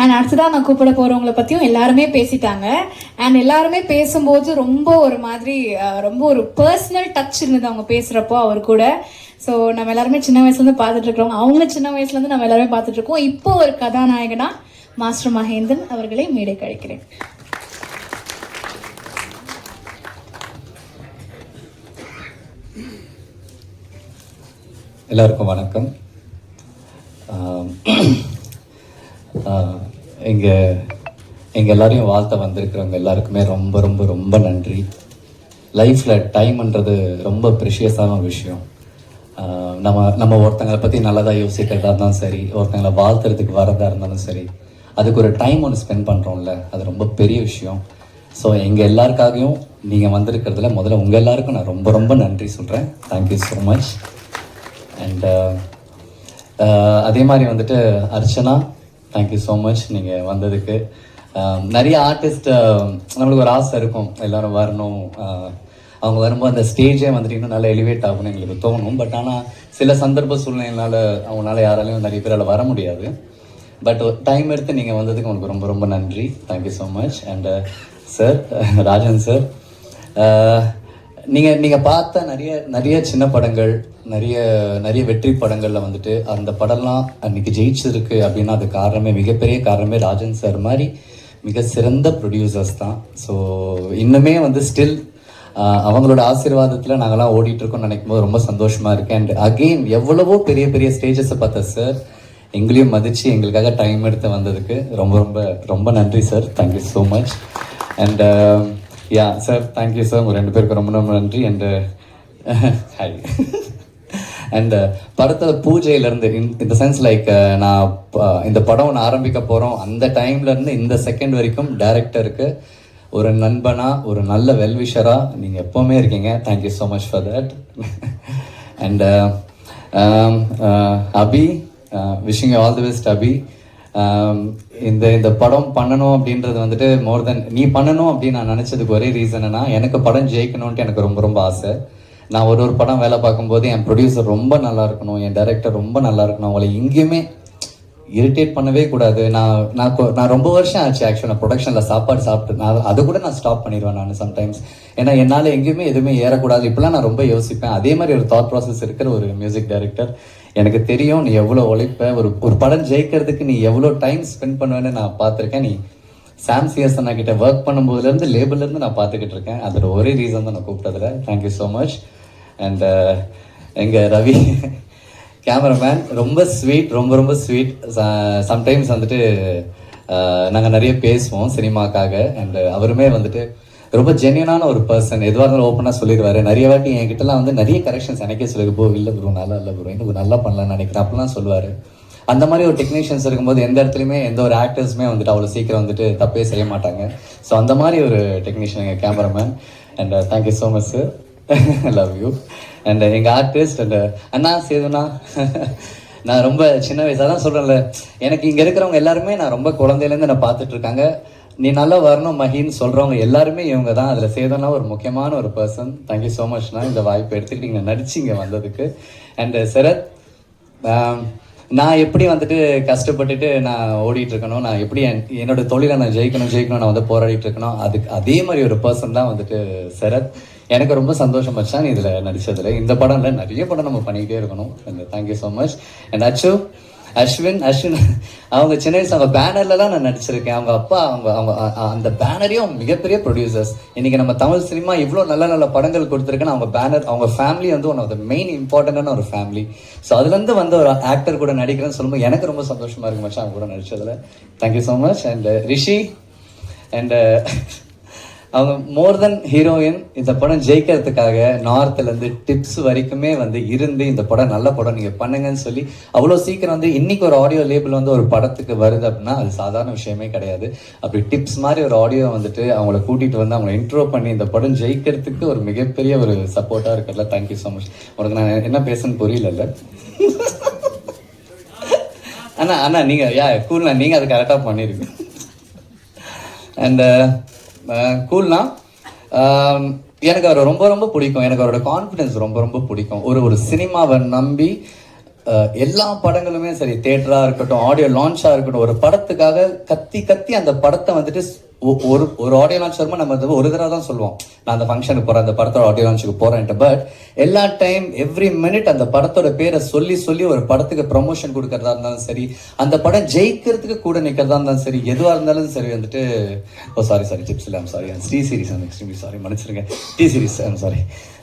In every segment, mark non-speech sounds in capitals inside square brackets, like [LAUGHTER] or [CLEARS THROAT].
And அடுத்ததாக நான் கூப்பிட போகிறவங்கள பற்றியும் எல்லாருமே பேசிட்டாங்க. அண்ட் எல்லாருமே பேசும்போது ரொம்ப ஒரு மாதிரி ரொம்ப ஒரு பர்சனல் டச் இருந்தது அவங்க பேசுகிறப்போ அவர் கூட. ஸோ நம்ம எல்லாருமே சின்ன வயசுலேருந்து பார்த்துட்டு இருக்கிறோம் அவங்களும் சின்ன வயசுலேருந்து நம்ம எல்லாருமே பார்த்துட்டு இருக்கோம் இப்போ ஒரு கதாநாயகனா மாஸ்டர் மகேந்திரன் அவர்களை மேடை கழிக்கிறேன். எல்லாருக்கும் வணக்கம். எங்கள் எங்கள் எல்லாரையும் வாழ்த்த வந்திருக்கிறவங்க எல்லாருக்குமே ரொம்ப ரொம்ப ரொம்ப நன்றி. லைஃப்பில் டைம்ன்றது ரொம்ப ப்ரெஷியஸான விஷயம். நம்ம நம்ம ஒருத்தங்களை பற்றி நல்லதாக யோசிக்கிறதா இருந்தாலும் சரி ஒருத்தங்களை வாழ்த்துறதுக்கு வரதா இருந்தாலும் சரி அதுக்கு ஒரு டைம் ஒன்று ஸ்பெண்ட் பண்ணுறோம்ல அது ரொம்ப பெரிய விஷயம். ஸோ எங்கள் எல்லாருக்காகவும் நீங்கள் வந்திருக்கிறதுல முதல்ல உங்கள் எல்லாருக்கும் நான் ரொம்ப ரொம்ப நன்றி சொல்கிறேன் தேங்க்யூ ஸோ மச் அண்ட் அதே மாதிரி வந்துட்டு அர்ச்சனா தேங்க்யூ ஸோ மச் நீங்கள் வந்ததுக்கு. நிறைய ஆர்டிஸ்ட் நம்மளுக்கு ஒரு ஆசை இருக்கும். எல்லாரும் வரணும். அவங்க வரும்போது அந்த ஸ்டேஜே வந்துட்டு இன்னும் நல்லா எலிவேட் ஆகும்னு எங்களுக்கு தோணும். பட் ஆனால் சில சந்தர்ப்ப சூழ்நிலையினால் அவங்களால யாராலையும் நிறைய பேரால் வர முடியாது. பட் டைம் எடுத்து நீங்கள் வந்ததுக்கு உங்களுக்கு ரொம்ப ரொம்ப நன்றி. Thank you so much and sir Rajan sir நீங்கள் நீங்கள் பார்த்த நிறைய நிறைய சின்ன படங்கள் நிறைய நிறைய வெற்றி படங்களில் வந்துட்டு அந்த படம்லாம் அன்னைக்கு ஜெயிச்சிருக்கு அப்படின்னா அது காரணமே மிகப்பெரிய காரணமே ராஜன் சார் மாதிரி மிக சிறந்த ப்ரொடியூசர்ஸ் தான். ஸோ இன்னுமே வந்து ஸ்டில் அவங்களோட ஆசீர்வாதத்தில் நாங்கள்லாம் ஓடிட்டு இருக்கோம்னு நினைக்கும் போது ரொம்ப சந்தோஷமா இருக்கேன் அண்ட் அகெயின் எவ்வளவோ பெரிய பெரிய ஸ்டேஜஸை பார்த்தா சார் எங்களையும் மதிச்சு எங்களுக்காக டைம் எடுத்து வந்ததுக்கு ரொம்ப ரொம்ப ரொம்ப நன்றி sir thank you so much and yeah sir thank you sir உங்கள் ரெண்டு பேருக்கு ரொம்ப ரொம்ப நன்றி. அண்ட் ஹாய் அண்ட் படத்தோட பூஜையிலேருந்து இந்த சென்ஸ் லைக் நான் ப- இந்த படம் ஒன்று ஆரம்பிக்க போகிறோம் அந்த டைம்லேருந்து இந்த செகண்ட் வரைக்கும் டேரக்டருக்கு ஒரு நண்பனாக ஒரு நல்ல வெல்விஷராக நீங்கள் எப்போவுமே இருக்கீங்க. Thank you so much for that and Abhi wishing all the best Abhi இந்த இந்த படம் பண்ணணும் அப்படின்றது வந்துட்டு மோர் தென் நீ பண்ணணும் அப்படின்னு நான் நினைச்சதுக்கு ஒரே ரீசன்னா எனக்கு படம் ஜெயிக்கணும்ட்டு எனக்கு ரொம்ப ரொம்ப ஆசை. நான் ஒரு ஒரு படம் வேலை பார்க்கும்போது என் ப்ரொடியூசர் ரொம்ப நல்லா இருக்கணும் என் டைரக்டர் ரொம்ப நல்லா இருக்கணும் அவங்களை எங்கேயுமே இரிட்டேட் பண்ணவே கூடாது. நான் நான் நான் ரொம்ப வருஷம் ஆச்சு ஆக்சுவலாக ப்ரொடக்ஷனில் சாப்பாடு சாப்பிட்டு நான் அதை கூட நான் ஸ்டாப் பண்ணிடுவேன் நான் சம்டைம்ஸ் ஏன்னா என்னால் எங்கேயுமே எதுவுமே ஏறக்கூடாது. இப்பெல்லாம் நான் ரொம்ப யோசிப்பேன். அதே மாதிரி ஒரு தாட் ப்ராசஸ் இருக்கிற ஒரு மியூசிக் டைரக்டர் எனக்கு தெரியும் நீ எவ்வளோ உழைப்ப ஒரு ஒரு படம் ஜெயிக்கிறதுக்கு நீ எவ்வளோ டைம் ஸ்பெண்ட் பண்ணுவேன்னு நான் பார்த்துருக்கேன். நீ சாம் சிஎஸ் அண்ணா கிட்ட ஒர்க் பண்ணும்போதுலேருந்து லேபிள்லேருந்து நான் பார்த்துக்கிட்டு இருக்கேன். அதோட ஒரே ரீசன் தான் நான் கூப்பிட்டதுல. Thank you so much and எங்கள் ரவி கேமராமேன் ரொம்ப ஸ்வீட் ரொம்ப ரொம்ப ஸ்வீட் சம்டைம்ஸ் வந்துட்டு uh, நாங்கள் நிறைய பேசுவோம் சினிமாக்காக. அண்ட் அவருமே வந்துட்டு ரொம்ப ஜென்யூனான ஒரு பர்சன் எதுவாக இருந்தாலும் ஓப்பனாக சொல்லிடுவாரு. நிறைய வாட்டி என்கிட்டலாம் வந்து நிறைய கரெக்ஷன்ஸ் எனக்கே சொல்லி போ இல்லை ப்ரோ நல்லா இல்லை ப்ரோ இன்னும் நல்லா பண்ணலாம்னு நினைக்கிறேன். அப்படிலாம் சொல்லுவார். அந்த மாதிரி ஒரு டெக்னீஷியன்ஸ் இருக்கும்போது எந்த இடத்துலையுமே எந்த ஒரு ஆக்டர்ஸுமே வந்துட்டு அவ்வளோ சீக்கிரம் வந்துட்டு தப்பே செய்ய மாட்டாங்க. ஸோ அந்த மாதிரி ஒரு டெக்னீஷியன் எங்கள் cameraman and thank you so much sir love you and எங்கள் ஆர்டிஸ்ட் அண்ட் அண்ணா சேதுண்ணா. [LAUGHS] நான் ரொம்ப சின்ன வயசாக தான் சொல்கிறேன்ல எனக்கு இங்கே இருக்கிறவங்க எல்லாருமே நான் ரொம்ப குழந்தையிலேருந்து நான் பார்த்துட்ருக்காங்க நீ நல்லா வரணும் மஹின்னு சொல்கிறவங்க எல்லாருமே இவங்க தான். அதில் சேதனா ஒரு முக்கியமான ஒரு பர்சன் தேங்க்யூ ஸோ மச்னா இந்த வாய்ப்பு எடுத்துக்கிட்டு நீங்கள் நடிச்சிங்க இங்கே வந்ததுக்கு. அண்ட் uh, சரத் um, நான் எப்படி வந்துட்டு கஷ்டப்பட்டுட்டு நான் ஓடிட்டு இருக்கணும் நான் எப்படி என் என்னோட தொழிலை நான் ஜெயிக்கணும் ஜெயிக்கணும் நான் வந்து போராடிட்டு இருக்கணும் அதுக்கு அதே மாதிரி ஒரு பர்சன் தான் வந்துட்டு சரத். எனக்கு ரொம்ப சந்தோஷம் மச்சான் இதில் நடித்ததில் இந்த படம்ல நிறைய படம் நம்ம பண்ணிக்கிட்டே இருக்கணும். தேங்க்யூ ஸோ மச் அண்ட் அச்சு அஸ்வின் அஸ்வின் அவங்க சின்ன வயசு அவங்க பேனர்லலாம் நான் நடிச்சிருக்கேன். அவங்க அப்பா அவங்க அவங்க அந்த பேனரையும் மிகப்பெரிய ப்ரொடியூசர்ஸ் இன்னைக்கு நம்ம தமிழ் சினிமா இவ்வளோ நல்ல நல்ல படங்கள் கொடுத்துருக்குன்னு அவங்க பேனர் அவங்க ஃபேமிலி வந்து ஒன் ஆஃப் த மெயின் இம்பார்ட்டண்டான ஒரு ஃபேமிலி ஸோ அதுலேருந்து வந்த ஒரு ஆக்டர் கூட நடிக்கிறேன்னு சொல்லும்போது எனக்கு ரொம்ப சந்தோஷமா இருக்கு மச்சான் அவங்க கூட நடிச்சதுல. Thank you so much and Rishi and அவங்க மோர் தென் ஹீரோயின் இந்த படம் ஜெயிக்கிறதுக்காக நார்த்லேருந்து டிப்ஸ் வரைக்குமே வந்து இருந்து இந்த படம் நல்ல படம் நீங்கள் பண்ணுங்கன்னு சொல்லி அவ்வளோ சீக்கிரம் வந்து இன்னைக்கு ஒரு ஆடியோ லேபிள் வந்து ஒரு படத்துக்கு வருது அப்படின்னா அது சாதாரண விஷயமே கிடையாது. அப்படி டிப்ஸ் மாதிரி ஒரு ஆடியோ வந்துட்டு அவங்கள கூட்டிகிட்டு வந்து அவங்கள இன்ட்ரோ பண்ணி இந்த படம் ஜெயிக்கிறதுக்கு ஒரு மிகப்பெரிய ஒரு சப்போர்ட்டாக இருக்கிறதுல தேங்க்யூ ஸோ மச் உனக்கு நான் என்ன பேசுன்னு புரியல அண்ணா அண்ணா நீங்கள் யா கூல்ண்ணா நீங்கள் அது கரெக்டாக பண்ணியிருக்கீங்க அண்ட் கூல்னா எனக்கு அவரை ரொம்ப ரொம்ப பிடிக்கும். எனக்கு அவரோட கான்ஃபிடென்ஸ் ரொம்ப ரொம்ப பிடிக்கும். ஒரு ஒரு சினிமாவை நம்பி எல்லா படங்களுமே சரி தேட்டரா இருக்கட்டும் ஆடியோ லான்ச்சா இருக்கட்டும் ஒரு படத்துக்காக கத்தி கத்தி அந்த படத்தை வந்துட்டு ஒ- ஒரு ஒரு ஆடியோ லான்ச் வருமா நம்ம வந்து ஒரு தடவை தான் சொல்லுவோம். நான் அந்த ஃபங்க்ஷனுக்கு போறேன் அந்த படத்தோட ஆடியோ லான்ச்சுக்கு போறேன்ட்டு பட் எல்லா டைம் எவ்ரி மினிட் அந்த படத்தோட பேரை சொல்லி சொல்லி ஒரு படத்துக்கு ப்ரமோஷன் கொடுக்கறதா இருந்தாலும் சரி அந்த படம் ஜெயிக்கிறதுக்கு கூட நிக்கிறதா இருந்தாலும் சரி எதுவா இருந்தாலும் சரி வந்துட்டு ஓ சாரி சாரி ஜிப்ஸ் இல்லை sorry Sri series I'm extremely sorry மன்னிச்சிருங்க. T series I'm sorry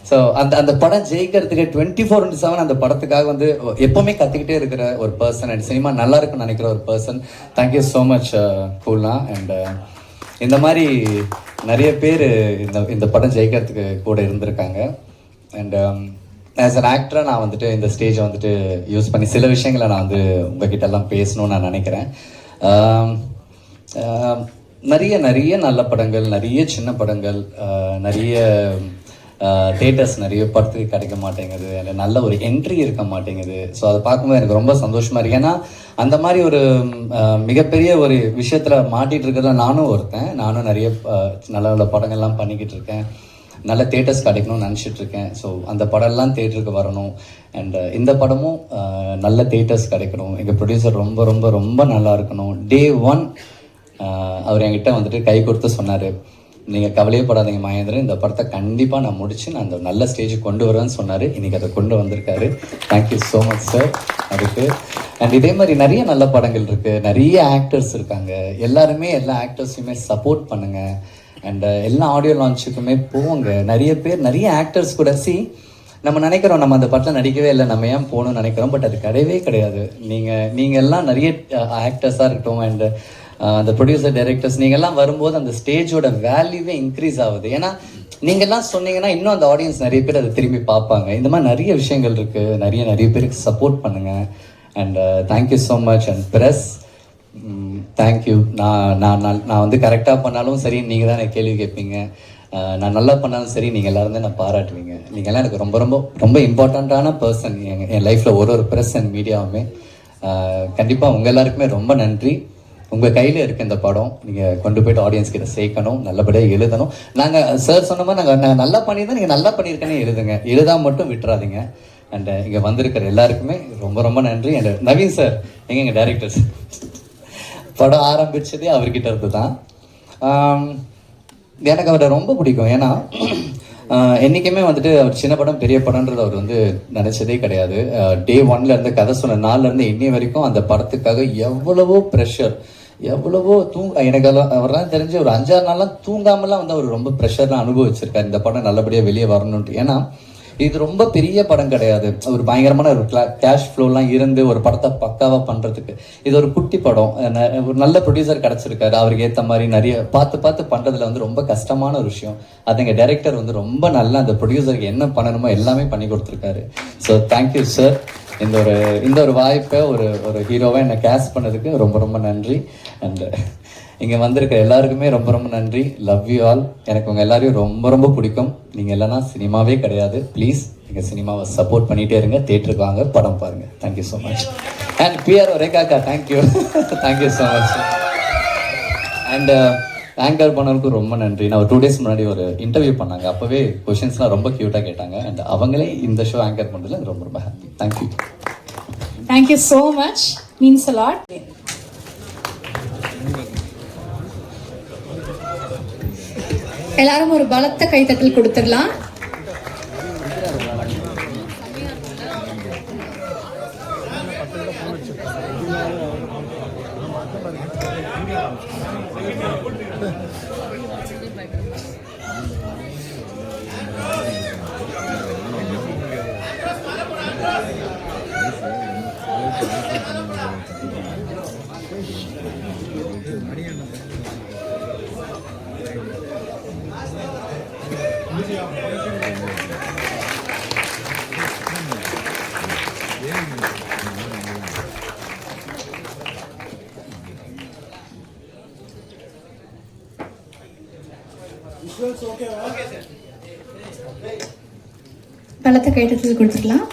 so அந்த அந்த படம் ஜெயிக்கிறதுக்கு டுவெண்ட்டி ஃபோர் இன்ட்டு செவன் அந்த படத்துக்காக வந்து எப்பவுமே கற்றுக்கிட்டே இருக்கிற ஒரு பர்சன் அண்ட் சினிமா நல்லா இருக்குன்னு நினைக்கிற ஒரு person thank you so much கூல்னா and இந்த மாதிரி நிறைய பேர் இந்த இந்த படம் ஜெயிக்கிறதுக்கு கூட இருந்திருக்காங்க. அண்ட் ஆஸ் அன் ஆக்டராக நான் வந்துட்டு இந்த ஸ்டேஜை வந்துட்டு யூஸ் பண்ணி சில விஷயங்களை நான் வந்து உங்ககிட்ட எல்லாம் பேசணும்னு நான் நினைக்கிறேன். Um, um, நிறைய நிறைய நல்ல படங்கள் நிறைய சின்ன படங்கள் uh, நிறைய தேட்டர்ஸ் நிறைய படத்துக்கு கிடைக்க மாட்டேங்குது. அதில் நல்ல ஒரு என்ட்ரி இருக்க மாட்டேங்குது. ஸோ அதை பார்க்கும்போது எனக்கு ரொம்ப சந்தோஷமா இருக்கு. ஏன்னா அந்த மாதிரி ஒரு மிகப்பெரிய ஒரு விஷயத்துல மாட்டிட்டு இருக்கிறதுல நானும் ஒருத்தன். நானும் நிறைய நல்ல நல்ல படங்கள்லாம் பண்ணிக்கிட்டு இருக்கேன். நல்ல தேட்டர்ஸ் கிடைக்கணும்னு நினச்சிட்டு இருக்கேன். ஸோ அந்த படம்லாம் தேட்டருக்கு வரணும். அண்ட் இந்த படமும் நல்ல தேட்டர்ஸ் கிடைக்கணும். எங்கள் ப்ரொடியூசர் ரொம்ப ரொம்ப ரொம்ப நல்லா இருக்கணும். டே ஒன் அவர் என்கிட்ட வந்துட்டு கை கொடுத்து சொன்னார். நீங்கள் கவலையே படாதீங்க மகேந்திரன். இந்த படத்தை கண்டிப்பாக நான் முடிச்சு நான் அந்த நல்ல ஸ்டேஜுக்கு கொண்டு வருவேன்னு சொன்னார். இன்றைக்கி அதை கொண்டு வந்திருக்காரு. Thank you so much sir அதுக்கு அண்ட் இதே மாதிரி நிறைய நல்ல படங்கள் இருக்குது நிறைய ஆக்டர்ஸ் இருக்காங்க. எல்லாருமே எல்லா ஆக்டர்ஸையுமே சப்போர்ட் பண்ணுங்கள் அண்ட் எல்லா ஆடியோ லான்ச்சுக்குமே போங்க. நிறைய பேர் நிறைய ஆக்டர்ஸ் கூட. சி நம்ம நினைக்கிறோம் நம்ம அந்த படத்தில் நடிக்கவே இல்லை. நம்ம ஏன் போகணும்னு நினைக்கிறோம். பட் அது கிடையவே கிடையாது. நீங்கள் நீங்கள் எல்லாம் நிறைய uh, ஆக்டர்ஸாக இருக்கட்டும். அண்டு அந்த ப்ரொடியூசர் டைரக்டர்ஸ் நீங்கள்லாம் வரும்போது அந்த ஸ்டேஜோட வேல்யூவே இன்க்ரீஸ் ஆகுது. ஏன்னா நீங்கள்லாம் சொன்னீங்கன்னா இன்னும் அந்த ஆடியன்ஸ் நிறைய பேர் அதை திரும்பி பார்ப்பாங்க. இந்த மாதிரி நிறைய விஷயங்கள் இருக்குது நிறைய நிறைய பேருக்கு சப்போர்ட் பண்ணுங்க. And thank you so much and press thank you நான் நான் நான் நான் வந்து கரெக்டாக பண்ணாலும் சரி நீங்கள் தான் எனக்கு கேள்வி கேட்பீங்க. நான் நல்லா பண்ணாலும் சரி நீங்கள் எல்லாரும் தான் நான் பாராட்டுவீங்க. நீங்கள்லாம் எனக்கு ரொம்ப ரொம்ப ரொம்ப இம்பார்ட்டண்ட்டான பர்சன் என் லைஃப்பில் ஒரு ஒரு ப்ரெஸ் அண்ட் மீடியாவுமே கண்டிப்பாக உங்கள் எல்லாருக்குமே ரொம்ப நன்றி. உங்கள் கையில் இருக்க இந்த படம் நீங்கள் கொண்டு போயிட்டு ஆடியன்ஸ் கிட்ட சேர்க்கணும் நல்லபடியாக எழுதணும். நாங்கள் சார் சொன்ன மாதிரி நாங்கள் நான் நல்லா பண்ணியிருந்தோம் நீங்கள் நல்லா பண்ணியிருக்கேனே எழுதுங்க. எழுதாம மட்டும் விட்டுறாதீங்க. அண்ட் uh, இங்கே வந்திருக்கிற எல்லாருக்குமே ரொம்ப ரொம்ப நன்றி. அண்ட் uh, நவீன் சார் எங்க எங்கள் டேரக்டர்ஸ் படம் ஆரம்பிச்சதே அவர்கிட்ட இருந்து தான் எனக்கு அவரை ரொம்ப பிடிக்கும். ஏன்னா [CLEARS THROAT] என்றைக்குமே என்னைக்குமே வந்துட்டு அவர் சின்ன படம் பெரிய படம்ன்றது அவர் வந்து நினச்சதே கிடையாது. டே ஒன்லேருந்து கதை சொன்ன நாலுலேருந்து இன்னி வரைக்கும் அந்த படத்துக்காக எவ்வளவோ ப்ரெஷர் எவ்வளவோ தூங்க எனக்கு அதெல்லாம் அவர்லாம் தெரிஞ்சு ஒரு அஞ்சாறு நாள்லாம் தூங்காமலாம் வந்து அவர் ரொம்ப ப்ரெஷர்லாம் அனுபவிச்சிருக்காரு. இந்த படம் நல்லபடியாக வெளியே வரணுன்ட்டு ஏன்னா இது ரொம்ப பெரிய படம் கிடையாது. ஒரு பயங்கரமான ஒரு கேஷ் ஃப்ளோலாம் இருந்து ஒரு படத்தை பக்காவாக பண்ணுறதுக்கு இது ஒரு குட்டி படம். ந- ஒரு நல்ல ப்ரொடியூசர் கிடச்சிருக்காரு. அவருக்கு ஏற்ற மாதிரி நிறைய பார்த்து பார்த்து பண்ணுறதுல வந்து ரொம்ப கஷ்டமான ஒரு விஷயம். அது எங்கள் டைரக்டர் வந்து ரொம்ப நல்லா அந்த ப்ரொடியூசருக்கு என்ன பண்ணணுமோ எல்லாமே பண்ணி கொடுத்துருக்காரு. ஸோ தேங்க்யூ சார் இந்த ஒரு இந்த ஒரு வாய்ப்பை ஒரு ஒரு ஹீரோவாக என்னை கேஸ்ட் பண்ணதுக்கு ரொம்ப ரொம்ப நன்றி. அண்ட் இங்கே வந்திருக்க எல்லாருக்குமே ரொம்ப ரொம்ப நன்றி. லவ் யூ ஆல் எனக்கு உங்கள் எல்லாரையும் ரொம்ப ரொம்ப பிடிக்கும். நீங்கள் இல்லைனா சினிமாவே கிடையாது. ப்ளீஸ் நீங்கள் சினிமாவை சப்போர்ட் பண்ணிகிட்டே இருங்க. தேட்டருக்கு வாங்க. படம் பாருங்கள் thank you so much and PR ரேகாக்கா thank you thank you so much and anchor பண்ணவருக்கும் ரொம்ப நன்றி. நான் ஒரு டூ டேஸ் முன்னாடி ஒரு இன்டர்வியூ பண்ணாங்க. அப்போவே கொஷின்ஸ்லாம் ரொம்ப க்யூட்டாக கேட்டாங்க. அண்ட் அவங்களே இந்த ஷோ ஆங்கர் பண்ணுறதுல ரொம்ப ரொம்ப happy thank you thank you so much means lot எல்லாரும் ஒரு பலத்த கைத்தட்டல் கொடுத்துடலாம். பழத்தை கைட்டத்தில் கொடுத்துடலாம்.